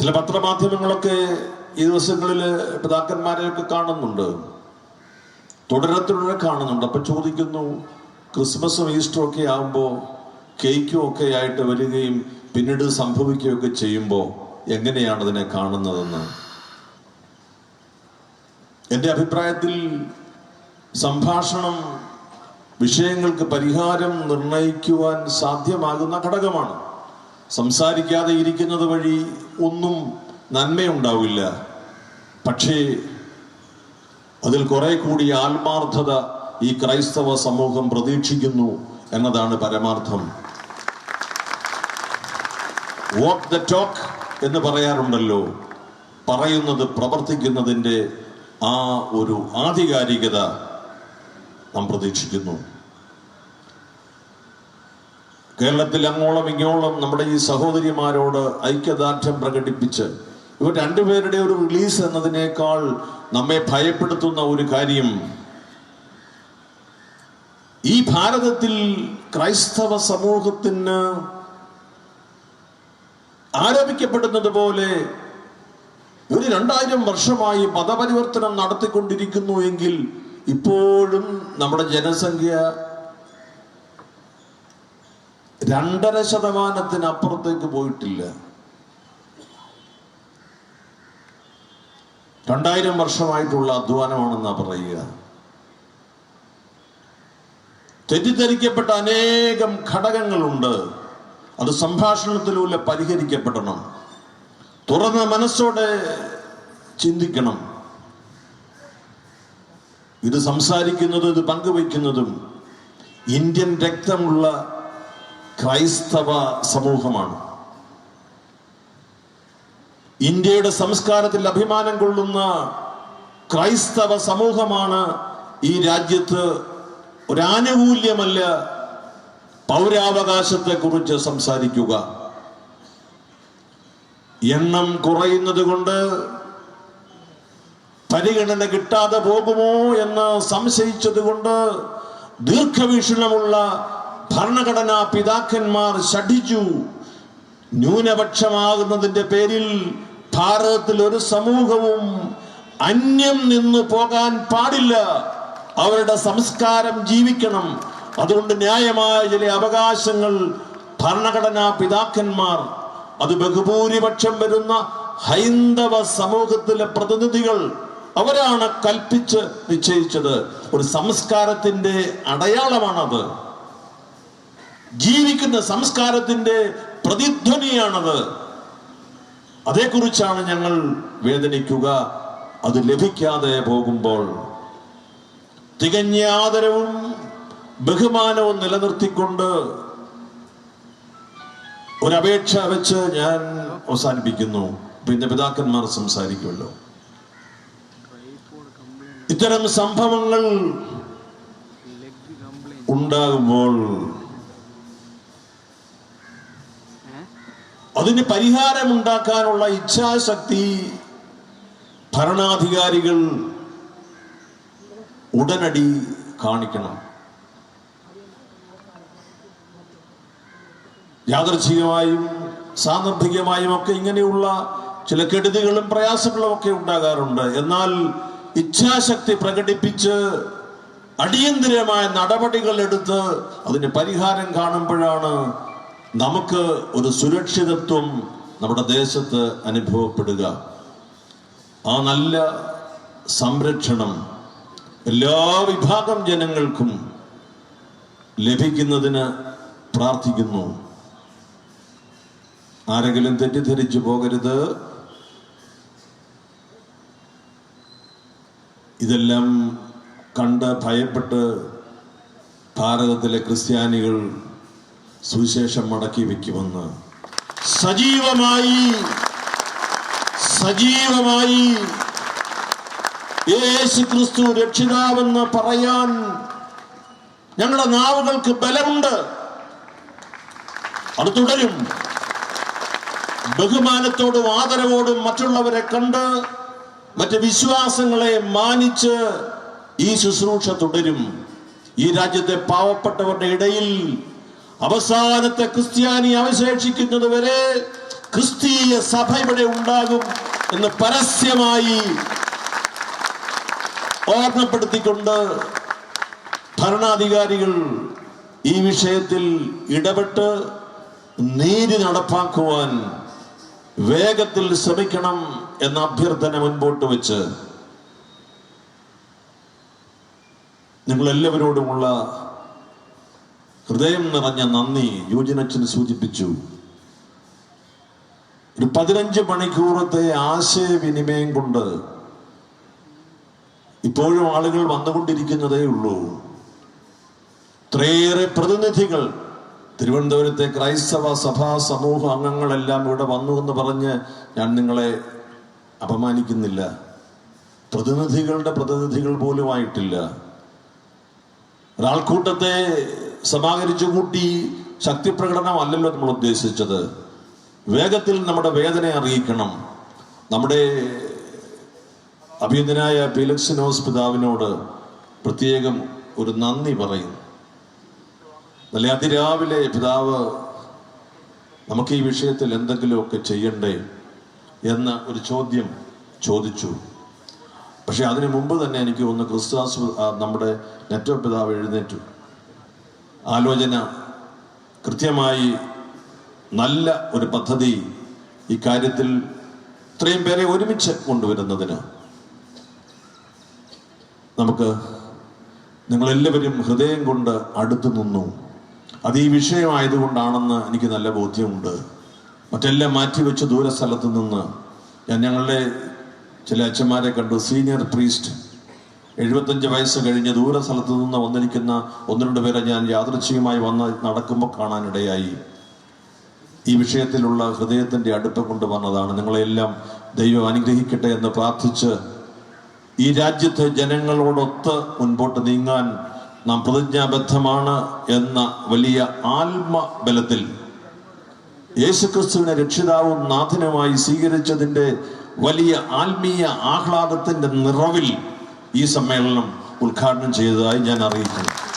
ചില പത്രമാധ്യമങ്ങളൊക്കെ ഈ ദിവസങ്ങളിൽ പിതാക്കന്മാരെയൊക്കെ കാണുന്നുണ്ട്. തുടരെ തുടരെ കാണുന്നുണ്ട്. അപ്പൊ ചോദിക്കുന്നു ക്രിസ്മസും ഈസ്റ്ററും ഒക്കെ ആകുമ്പോൾ കേക്കും ഒക്കെ ആയിട്ട് വരികയും പിന്നീട് സംഭവിക്കുകയൊക്കെ ചെയ്യുമ്പോൾ എങ്ങനെയാണ് അതിനെ കാണുന്നതെന്ന്? എന്റെ അഭിപ്രായത്തിൽ സംഭാഷണം വിഷയങ്ങൾക്ക് പരിഹാരം നിർണയിക്കുവാൻ സാധ്യമാകുന്ന ഘടകമാണ്. സംസാരിക്കാതെ ഇരിക്കുന്നത് വഴി ഒന്നും നന്മയുണ്ടാവില്ല. പക്ഷേ അതിൽ കുറെ കൂടി ആത്മാർത്ഥത ഈ ക്രൈസ്തവ സമൂഹം പ്രതീക്ഷിക്കുന്നു എന്നതാണ് പരമാർത്ഥം. വാക്ക് ദ ടോക്ക് എന്ന് പറയാറുണ്ടല്ലോ. പറയുന്നത് പ്രവർത്തിക്കുന്നതിന്റെ ആ ഒരു ആധികാരികത നാം പ്രതീക്ഷിക്കുന്നു. കേരളത്തിൽ അങ്ങോളം ഇങ്ങോളം നമ്മുടെ ഈ സഹോദരിമാരോട് ഐക്യദാർഢ്യം പ്രകടിപ്പിച്ച് ഇവർ രണ്ടുപേരുടെ ഒരു റിലീസ് എന്നതിനേക്കാൾ നമ്മെ ഭയപ്പെടുത്തുന്ന ഒരു കാര്യം. ഈ ഭാരതത്തിൽ ക്രൈസ്തവ സമൂഹത്തിന് ആരോപിക്കപ്പെടുന്നത് പോലെ ഒരു രണ്ടായിരം വർഷമായി മതപരിവർത്തനം നടത്തിക്കൊണ്ടിരിക്കുന്നു എങ്കിൽ ഇപ്പോഴും നമ്മുടെ ജനസംഖ്യ രണ്ടര ശതമാനത്തിന് അപ്പുറത്തേക്ക് പോയിട്ടില്ല. രണ്ടായിരം വർഷമായിട്ടുള്ള അധ്വാനമാണെന്നാ പറയുക. തെറ്റിദ്ധരിക്കപ്പെട്ട അനേകം ഘടകങ്ങളുണ്ട്. അത് സംഭാഷണത്തിലൂടെ പരിഹരിക്കപ്പെടണം. തുറന്ന മനസ്സോടെ ചിന്തിക്കണം. ഇത് സംസാരിക്കുന്നതും ഇത് പങ്കുവയ്ക്കുന്നതും ഇന്ത്യൻ രക്തമുള്ള ക്രൈസ്തവ സമൂഹമാണ്. ഇന്ത്യയുടെ സംസ്കാരത്തിൽ അഭിമാനം കൊള്ളുന്ന ക്രൈസ്തവ സമൂഹമാണ് ഈ രാജ്യത്ത് ഒരാനുകൂല്യമല്ല പൗരാവകാശത്തെ കുറിച്ച് സംസാരിക്കുക. എണ്ണം കുറയുന്നത് കൊണ്ട് പരിഗണന കിട്ടാതെ പോകുമോ എന്ന് സംശയിച്ചതുകൊണ്ട് ദീർഘവീക്ഷണമുള്ള ഭരണഘടനാ പിതാക്കന്മാർ ശഠിച്ചു. ന്യൂനപക്ഷമാകുന്നതിന്റെ പേരിൽ ഭാരതത്തിൽ ഒരു സമൂഹവും അന്യം നിന്നു പോകാൻ പാടില്ല. അവരുടെ സംസ്കാരം ജീവിക്കണം. അതുകൊണ്ട് ന്യായമായ ചില അവകാശങ്ങൾ ഭരണഘടനാ പിതാക്കന്മാർ അത് ബഹുഭൂരിപക്ഷം വരുന്ന ഹൈന്ദവ സമൂഹത്തിലെ പ്രതിനിധികൾ അവരാണ് കൽപ്പിച്ച് നിശ്ചയിച്ചത്. ഒരു സംസ്കാരത്തിന്റെ അടയാളമാണത്. ജീവിക്കുന്ന സംസ്കാരത്തിന്റെ പ്രതിധ്വനിയാണത്. അതേക്കുറിച്ചാണ് ഞങ്ങൾ വേദനിക്കുക. അത് ലഭിക്കാതെ പോകുമ്പോൾ തികഞ്ഞ ആദരവും ബഹുമാനവും നിലനിർത്തിക്കൊണ്ട് ഒരപേക്ഷ വെച്ച് ഞാൻ അവസാനിപ്പിക്കുന്നു. പിന്നെ പിതാക്കന്മാർ സംസാരിക്കുമല്ലോ. ഇത്തരം സംഭവങ്ങൾ ഉണ്ടാകുമ്പോൾ അതിന് പരിഹാരമുണ്ടാക്കാനുള്ള ഇച്ഛാശക്തി ഭരണാധികാരികൾ ഉടനടി കാണിക്കണം. യാദർച്ഛികമായും സാന്ദർഭികമായും ഒക്കെ ഇങ്ങനെയുള്ള ചില കെടുതികളും പ്രയാസങ്ങളും ഒക്കെ ഉണ്ടാകാറുണ്ട്. എന്നാൽ ഇച്ഛാശക്തി പ്രകടിപ്പിച്ച് അടിയന്തിരമായ നടപടികൾ എടുത്ത് അതിന് പരിഹാരം കാണുമ്പോഴാണ് നമുക്ക് ഒരു സുരക്ഷിതത്വം നമ്മുടെ ദേശത്ത് അനുഭവപ്പെടുക. ആ നല്ല സംരക്ഷണം എല്ലാ വിഭാഗം ജനങ്ങൾക്കും ലഭിക്കുന്നതിന് പ്രാർത്ഥിക്കുന്നു. ആരെങ്കിലും തെറ്റിദ്ധരിച്ചു പോകരുത്. ഇതെല്ലാം കണ്ട് ഭയപ്പെട്ട് ഭാരതത്തിലെ ക്രിസ്ത്യാനികൾ സുവിശേഷം മടക്കി വെക്കുമെന്ന് സജീവമായി സജീവമായി യേശു ക്രിസ്തു രക്ഷിതാവെന്ന് പറയാൻ ഞങ്ങളുടെ നാവുകൾക്ക് ബലമുണ്ട്. അത് തുടരും. ബഹുമാനത്തോടും ആദരവോടും മറ്റുള്ളവരെ കണ്ട് മറ്റ് വിശ്വാസങ്ങളെ മാനിച്ച് ഈ ശുശ്രൂഷ തുടരും. ഈ രാജ്യത്തെ പാവപ്പെട്ടവരുടെ ഇടയിൽ അവസാനത്തെ ക്രിസ്ത്യാനി അവശേഷിക്കുന്നത് വരെ ക്രിസ്തീയ സഭ ഇവിടെ ഉണ്ടാകും എന്ന് പരസ്യമായി ഓർമ്മപ്പെടുത്തിക്കൊണ്ട് ഭരണാധികാരികൾ ഈ വിഷയത്തിൽ ഇടപെട്ട് നീതി നടപ്പാക്കുവാൻ വേഗത്തിൽ ശ്രമിക്കണം എന്ന അഭ്യർത്ഥന മുൻപോട്ട് വെച്ച് നിങ്ങളെല്ലാവരോടുമുള്ള ഹൃദയം നിറഞ്ഞ നന്ദി യോജനച്ചൻ സൂചിപ്പിച്ചു. ഒരു പതിനഞ്ച് മണിക്കൂറത്തെ ആശയവിനിമയം കൊണ്ട് ഇപ്പോഴും ആളുകൾ വന്നുകൊണ്ടിരിക്കുന്നതേ ഉള്ളൂ. ഇത്രയേറെ പ്രതിനിധികൾ തിരുവനന്തപുരത്തെ ക്രൈസ്തവ സഭാ സമൂഹ അംഗങ്ങളെല്ലാം ഇവിടെ വന്നു എന്ന് പറഞ്ഞ് ഞാൻ നിങ്ങളെ അപമാനിക്കുന്നില്ല. പ്രതിനിധികളുടെ പ്രതിനിധികൾ പോലും ആയിട്ടില്ല ഒരാൾക്കൂട്ടത്തെ സമാഹരിച്ചു കൂട്ടി ശക്തിപ്രകടനം അല്ലല്ലോ നമ്മൾ ഉദ്ദേശിച്ചത്. വേഗത്തിൽ നമ്മുടെ വേദന അറിയിക്കണം. നമ്മുടെ അഭിയന്തനായ ഫിലക്സിനോസ് പിതാവിനോട് പ്രത്യേകം ഒരു നന്ദി പറയും. നല്ല അതിരാവിലെ പിതാവ് നമുക്ക് ഈ വിഷയത്തിൽ എന്തെങ്കിലുമൊക്കെ ചെയ്യണ്ടേ എന്ന ഒരു ചോദ്യം ചോദിച്ചു. പക്ഷെ അതിനു മുമ്പ് തന്നെ എനിക്ക് ഒന്ന് ക്രിസ്താസ് നമ്മുടെ നെറ്റോ പിതാവ് എഴുന്നേറ്റു. ആലോചന കൃത്യമായി നല്ല ഒരു പദ്ധതി ഇക്കാര്യത്തിൽ കാര്യത്തിൽ ഇത്രയും പേരെ ഒരുമിച്ച് കൊണ്ടുവരുന്നതിന് നമുക്ക് നിങ്ങളെല്ലാവരും ഹൃദയം കൊണ്ട് അടുത്തു നിന്നു. അത് ഈ വിഷയമായതുകൊണ്ടാണെന്ന് എനിക്ക് നല്ല ബോധ്യമുണ്ട്. മറ്റെല്ലാം മാറ്റിവെച്ച് ദൂരസ്ഥലത്ത് നിന്ന് ഞാൻ ഞങ്ങളുടെ ചില അച്ഛന്മാരെ കണ്ടു. സീനിയർ പ്രീസ്റ്റ് എഴുപത്തഞ്ച് വയസ്സ് കഴിഞ്ഞ് ദൂര സ്ഥലത്ത് നിന്ന് വന്നിരിക്കുന്ന ഒന്ന് രണ്ട് പേരെ ഞാൻ യാദൃച്ഛികമായി വന്ന് നടക്കുമ്പോൾ കാണാനിടയായി. ഈ വിഷയത്തിലുള്ള ഹൃദയത്തിന്റെ അടുപ്പ് കൊണ്ട് വന്നതാണ്. നിങ്ങളെല്ലാം ദൈവം അനുഗ്രഹിക്കട്ടെ എന്ന് പ്രാർത്ഥിച്ച് ഈ രാജ്യത്തെ ജനങ്ങളോടൊത്ത് മുൻപോട്ട് നീങ്ങാൻ നാം പ്രതിജ്ഞാബദ്ധമാണ് എന്ന വലിയ ആത്മബലത്തിൽ യേശുക്രിസ്തുവിനെ രക്ഷിതാവും നാഥനുമായി സ്വീകരിച്ചതിന്റെ വലിയ ആത്മീയ ആഹ്ലാദത്തിന്റെ നിറവിൽ ഈ സമ്മേളനം ഉദ്ഘാടനം ചെയ്തതായി ഞാൻ അറിയിക്കുന്നു.